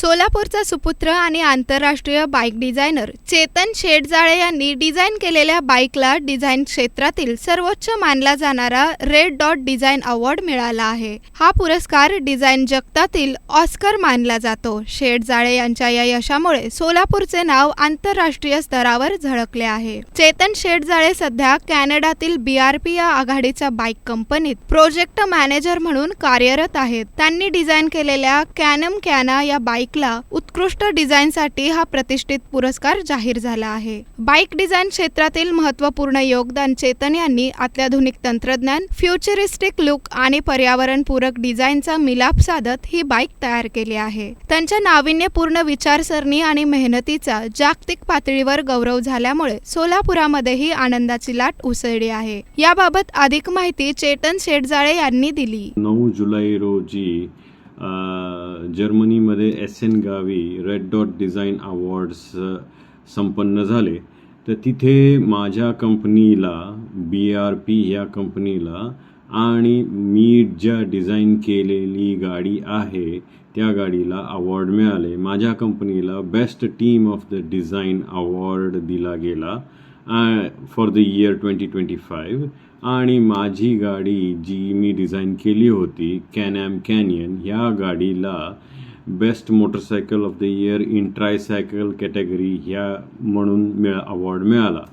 सोलापूरचा सुपुत्र आणि आंतरराष्ट्रीय बाईक डिझायनर चेतन शेटजाळे यांनी डिझाईन केलेल्या बाईकला डिझाईन क्षेत्रातील सर्वोच्च मानला जाणारा रेड डॉट डिझाईन अवॉर्ड मिळाला आहे. हा पुरस्कार डिझाईन जगतातील ऑस्कर मानला जातो. शेटजाळे यांच्या या यशामुळे सोलापूरचे नाव आंतरराष्ट्रीय स्तरावर झळकले आहे. चेतन शेटजाळे सध्या कॅनडातील बीआरपी या आघाडीच्या बाईक कंपनीत प्रोजेक्ट मॅनेजर म्हणून कार्यरत आहेत. त्यांनी डिझाईन केलेल्या कॅनम कॅना या बाईक बाईकला उत्कृष्ट डिझाईनसाठी हा प्रतिष्ठित पुरस्कार जाहीर झाला आहे. बाईक डिझाईन क्षेत्रातील महत्त्वपूर्ण योगदान चेतन यांनी अत्याधुनिक तंत्रज्ञान फ्युचरिस्टिक लुक आणि पर्यावरणपूरक डिझाईनचा मिलाप साधत ही बाईक तयार केली आहे. त्यांच्या नाविन्यपूर्ण विचारसरणी आणि मेहनतीचा जागतिक पातळीवर गौरव झाल्यामुळे सोलापुरामध्येही आनंदाची लाट उसळली आहे. याबाबत अधिक माहिती चेतन शेटजाळे यांनी दिली. नऊ जुलै रोजी जर्मनीमध्ये एस एन गावी रेड डॉट डिझाईन अवॉर्ड्स संपन्न झाले. तर तिथे माझ्या कंपनीला बी आर पी ह्या कंपनीला आणि मी ज्या डिझाईन केलेली गाडी आहे त्या गाडीला अवॉर्ड मिळाले. माझ्या कंपनीला best team of the design award दिला गेला. For the year twenty twenty five आणि माझी गाडी जी मी डिझाईन केली होती कॅनॅम कॅनियन ह्या गाडीला best motorcycle of the year in tricycle category ह्या म्हणून मिळा अवॉर्ड मिळाला.